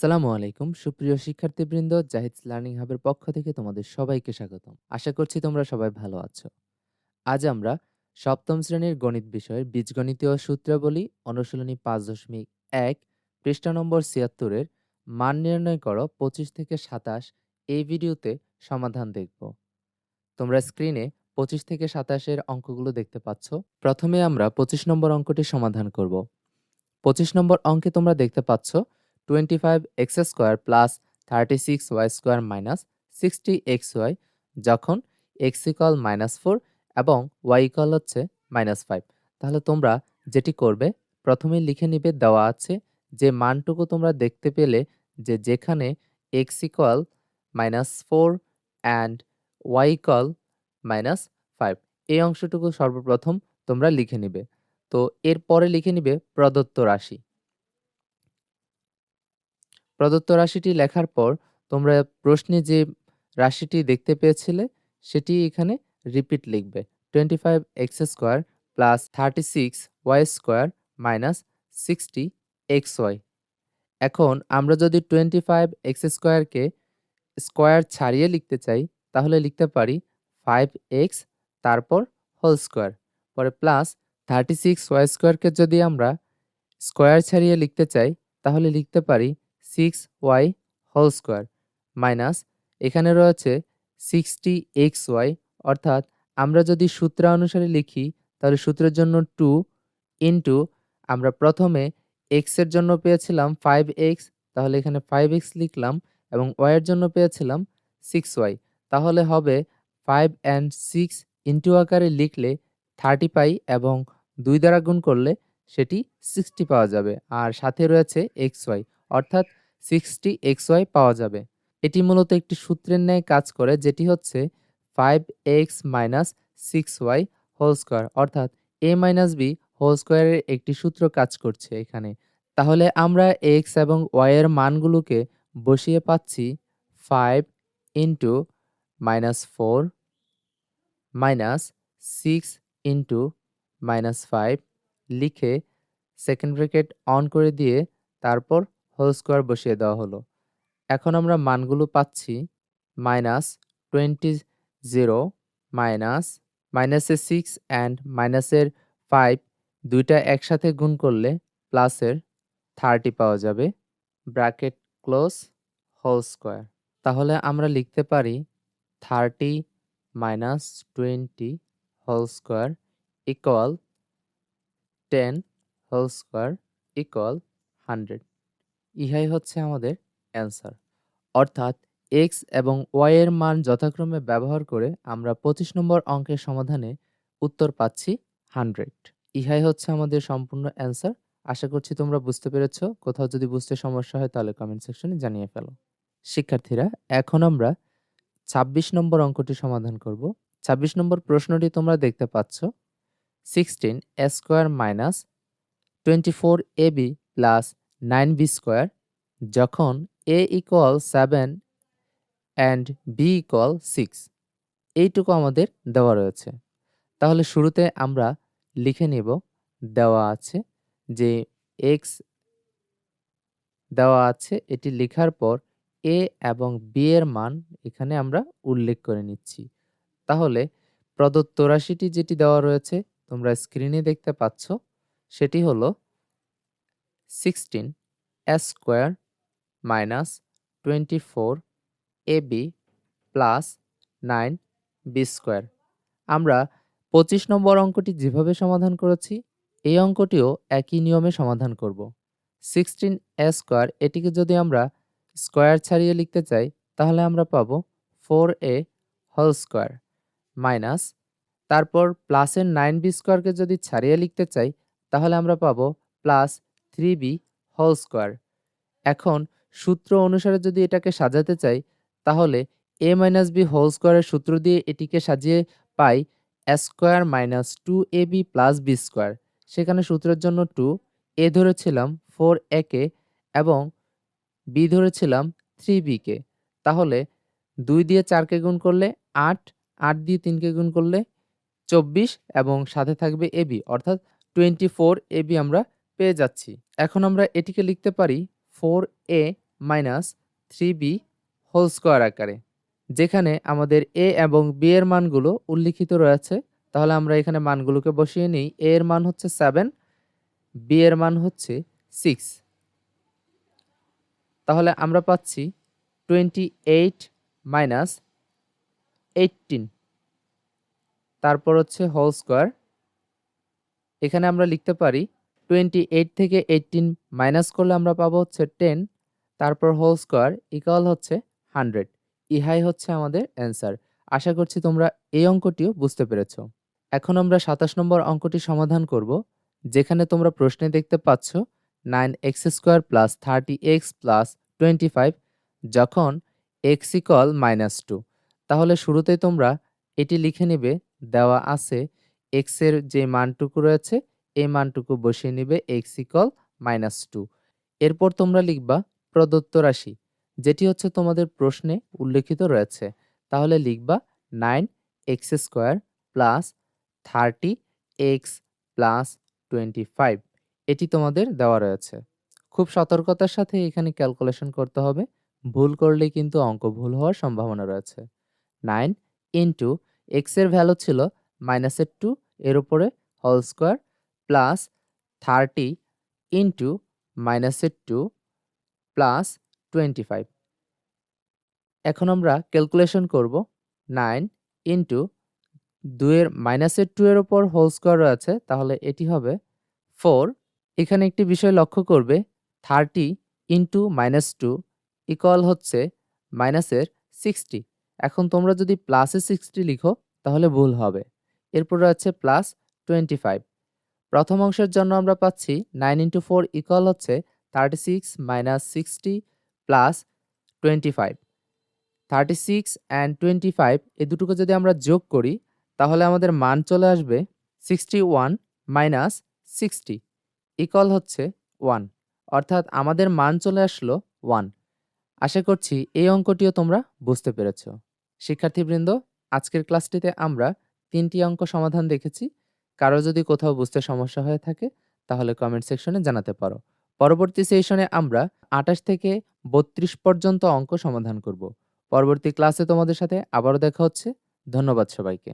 আসসালামু আলাইকুম। সুপ্রিয় শিক্ষার্থীবৃন্দ, জাহিদ লার্নিং হাবের পক্ষ থেকে তোমাদের সবাইকে স্বাগতম। আশা করছি তোমরা সবাই ভালো আছো। আজ আমরা সপ্তম শ্রেণির গণিত বিষয়ের বীজগণিতীয় সূত্রাবলী অনুশীলনী পাঁচ দশমিক এক, পৃষ্ঠা নম্বর ছিয়াত্তরের মান নির্ণয় করো, পঁচিশ থেকে সাতাশ। এই ভিডিওতে সমাধান দেখব। তোমরা স্ক্রিনে পঁচিশ থেকে সাতাশের অঙ্কগুলো দেখতে পাচ্ছ। প্রথমে আমরা পঁচিশ নম্বর অঙ্কটি সমাধান করব। পঁচিশ নম্বর অঙ্কে তোমরা দেখতে পাচ্ছ twenty five X square plus thirty six Y square minus sixty X Y যখন এক্স ইকাল মাইনাস ফোর এবং ওয়াই ইকাল হচ্ছে মাইনাস ফাইভ তাহলে তোমরা যেটি করবে, প্রথমে লিখে নিবে দেওয়া আছে যে মানটুকু তোমরা দেখতে পেলে যে যেখানে X equal minus four and Y equal minus five এই অংশটুকু সর্বপ্রথম তোমরা লিখে নিবে। তো এরপরে লিখে নিবে প্রদত্ত রাশি। প্রদত্ত রাশিটি লেখার পর তোমরা প্রশ্নে যে রাশিটি দেখতে পেয়েছিলে, সেটি এখানে রিপিট লিখবে। Twenty five X square plus thirty six Y square minus sixty X Y এখন আমরা যদি টোয়েন্টি ফাইভ এক্স স্কোয়ারকে স্কোয়ার ছাড়িয়ে লিখতে চাই, তাহলে লিখতে পারি ফাইভ এক্স তারপর হোল স্কোয়ার পরে প্লাস থার্টি সিক্স ওয়াই স্কোয়ারকে যদি আমরা স্কোয়ার ছাড়িয়ে লিখতে চাই, তাহলে লিখতে পারি six Y whole square minus এখানে রয়েছে সিক্সটি এক্স ওয়াই অর্থাৎ আমরা যদি সূত্র অনুসারে লিখি, তাহলে সূত্রের জন্য টু ইন্টু আমরা প্রথমে এক্সের জন্য পেয়েছিলাম ফাইভ এক্স তাহলে এখানে ফাইভ এক্স লিখলাম এবং ওয়াইয়ের জন্য পেয়েছিলাম সিক্স ওয়াই তাহলে হবে ফাইভ অ্যান্ড সিক্স ইন্টু আকারে লিখলে থার্টি পাই এবং দুই দ্বারা গুণ করলে সেটি সিক্সটি পাওয়া যাবে। আর সাথে রয়েছে এক্স ওয়াই অর্থাৎ সিক্সটি এক্স ওয়াই পাওয়া যাবে। এটি মূলত একটি সূত্রের ন্যায় কাজ করে, যেটি হচ্ছে five X minus six Y whole square অর্থাৎ এ মাইনাস বি হোল স্কোয়ারের একটি সূত্র কাজ করছে এখানে। তাহলে আমরা এক্স এবং ওয়াইয়ের মানগুলোকে বসিয়ে পাচ্ছি five into minus four minus six into minus five লিখে সেকেন্ড ব্রেকেট অন করে দিয়ে তারপর হোল স্কোয়ার বসিয়ে দেওয়া হলো। এখন আমরা মানগুলো পাচ্ছি মাইনাস টোয়েন্টি জিরো মাইনাস মাইনাসের সিক্স অ্যান্ড মাইনাসের ফাইভ দুইটা একসাথে গুণ করলে প্লাসের থার্টি পাওয়া যাবে। ব্র্যাকেট ক্লোজ হোল স্কোয়ার তাহলে আমরা লিখতে পারি thirty minus twenty whole square equal ten whole square equal hundred ইহাই হচ্ছে আমাদের অ্যান্সার অর্থাৎ এক্স এবং ওয়াই এর মান যথাক্রমে ব্যবহার করে আমরা পঁচিশ নম্বর অঙ্কের সমাধানে উত্তর পাচ্ছি হান্ড্রেড ইহাই হচ্ছে আমাদের সম্পূর্ণ অ্যান্সার আশা করছি তোমরা বুঝতে পেরেছ। কোথাও যদি বুঝতে সমস্যা হয় তাহলে কমেন্ট সেকশনে জানিয়ে ফেলো। শিক্ষার্থীরা, এখন আমরা ২৬ নম্বর অঙ্কটি সমাধান করব। ২৬ নম্বর প্রশ্নটি তোমরা দেখতে পাচ্ছ। Sixteen square minus twenty four A B plus nine B square যখন A equal seven and B equal six এইটুকু আমাদের দেওয়া রয়েছে। তাহলে শুরুতে আমরা লিখে নেব, দেওয়া আছে যে এক্স দেওয়া আছে, এটি লেখার পর এ এবং বি এর মান এখানে আমরা উল্লেখ করে নিচ্ছি। তাহলে প্রদত্ত রাশিটি যেটি দেওয়া রয়েছে, তোমরা স্ক্রিনে দেখতে পাচ্ছ, সেটি হলো sixteen S square minus twenty four A B plus nine B square আমরা পঁচিশ নম্বর অঙ্কটি যেভাবে সমাধান করেছি, এই অঙ্কটিও একই নিয়মে সমাধান করব। সিক্সটিন এ স্কোয়ার এটিকে যদি আমরা স্কোয়ার ছাড়িয়ে লিখতে চাই, তাহলে আমরা পাবো four A whole square minus তারপর প্লাসের নাইন বি স্কোয়ারকে যদি ছাড়িয়ে লিখতে চাই, তাহলে আমরা পাবো plus three B whole square. এখন সূত্র অনুসারে যদি এটাকে সাজাতে চাই, তাহলে এ মাইনাস বি হোল স্কোয়ারের সূত্র দিয়ে এটিকে সাজিয়ে পাই square minus two A B plus B square. সেখানে সূত্রের জন্য টু, এ ধরেছিলাম ফোর একে এবং বি ধরেছিলাম থ্রি বিকে তাহলে দুই দিয়ে চারকে গুণ করলে আট আট দিয়ে তিনকে গুণ করলে চব্বিশ এবং সাথে থাকবে এবি অর্থাৎ টোয়েন্টি ফোর এবি আমরা পেয়ে যাচ্ছি। এখন আমরা এটিকে লিখতে পারি four A minus three B whole square আকারে, যেখানে আমাদের এ এবং বি এর মানগুলো উল্লিখিত রয়েছে। তাহলে আমরা এখানে মানগুলোকে বসিয়ে নিই। এ এর মান হচ্ছে সেভেন বি এর মান হচ্ছে সিক্স তাহলে আমরা পাচ্ছি টোয়েন্টি এইট মাইনাস এইটিন তারপর হচ্ছে হোল স্কোয়ার এখানে আমরা লিখতে পারি টোয়েন্টি এইট থেকে এইটিন মাইনাস করলে আমরা পাবো হচ্ছে টেন তারপর হোল স্কোয়ার ইকাল হচ্ছে হান্ড্রেড ইহাই হচ্ছে আমাদের অ্যান্সার আশা করছি তোমরা এই অঙ্কটিও বুঝতে পেরেছ। এখন আমরা সাতাশ নম্বর অঙ্কটি সমাধান করব, যেখানে তোমরা প্রশ্নে দেখতে পাচ্ছ nine X square plus thirty X plus twenty five যখন এক্স ইকল মাইনাস টু তাহলে শুরুতেই তোমরা এটি লিখে নেবে, দেওয়া আছে এক্সের যে মানটুকু রয়েছে এই মানটুকু বসিয়ে নিবে এক্স ইকল মাইনাস টু এরপর তোমরা লিখবা প্রদত্ত রাশি, যেটি হচ্ছে তোমাদের প্রশ্নে উল্লেখিত রয়েছে। তাহলে লিখবা nine X square plus thirty X plus twenty five এটি তোমাদের দেওয়া রয়েছে। খুব সতর্কতার সাথে এখানে ক্যালকুলেশন করতে হবে, ভুল করলে কিন্তু অঙ্ক ভুল হওয়ার সম্ভাবনা রয়েছে। নাইন ইন্টু এক্সের ভ্যালু ছিল মাইনাসের টু এর উপরে হল স্কোয়ার প্লাস থার্টি ইন্টু মাইনাসের টু প্লাস টোয়েন্টি ফাইভ এখন আমরা ক্যালকুলেশন করব নাইন ইন্টু দুয়ের মাইনাসের টু এর ওপর হোল স্কোয়ার রয়েছে, তাহলে এটি হবে ফোর এখানে একটি বিষয় লক্ষ্য করবে thirty into minus two equal হচ্ছে মাইনাসের সিক্সটি এখন তোমরা যদি প্লাসে সিক্সটি লিখো, তাহলে ভুল হবে। এরপর রয়েছে প্লাস টোয়েন্টি ফাইভ প্রথম অংশের জন্য আমরা পাচ্ছি নাইন ইন্টু ফোর ইকুয়াল হচ্ছে thirty six minus sixty plus twenty five thirty six and twenty five এই দুটোকে যদি আমরা যোগ করি, তাহলে আমাদের মান চলে আসবে sixty one minus sixty equal হচ্ছে ওয়ান অর্থাৎ আমাদের মান চলে আসলো ওয়ান আশা করছি এই অঙ্কটিও তোমরা বুঝতে পেরেছ। শিক্ষার্থীবৃন্দ, আজকের ক্লাসটিতে আমরা তিনটি অঙ্ক সমাধান দেখেছি। কারও যদি কোথাও বুঝতে সমস্যা হয়ে থাকে, তাহলে কমেন্ট সেকশনে জানাতে পারো। পরবর্তী সেশনে আমরা আঠাশ থেকে বত্রিশ পর্যন্ত অঙ্ক সমাধান করব। পরবর্তী ক্লাসে তোমাদের সাথে আবারও দেখা হচ্ছে। ধন্যবাদ সবাইকে।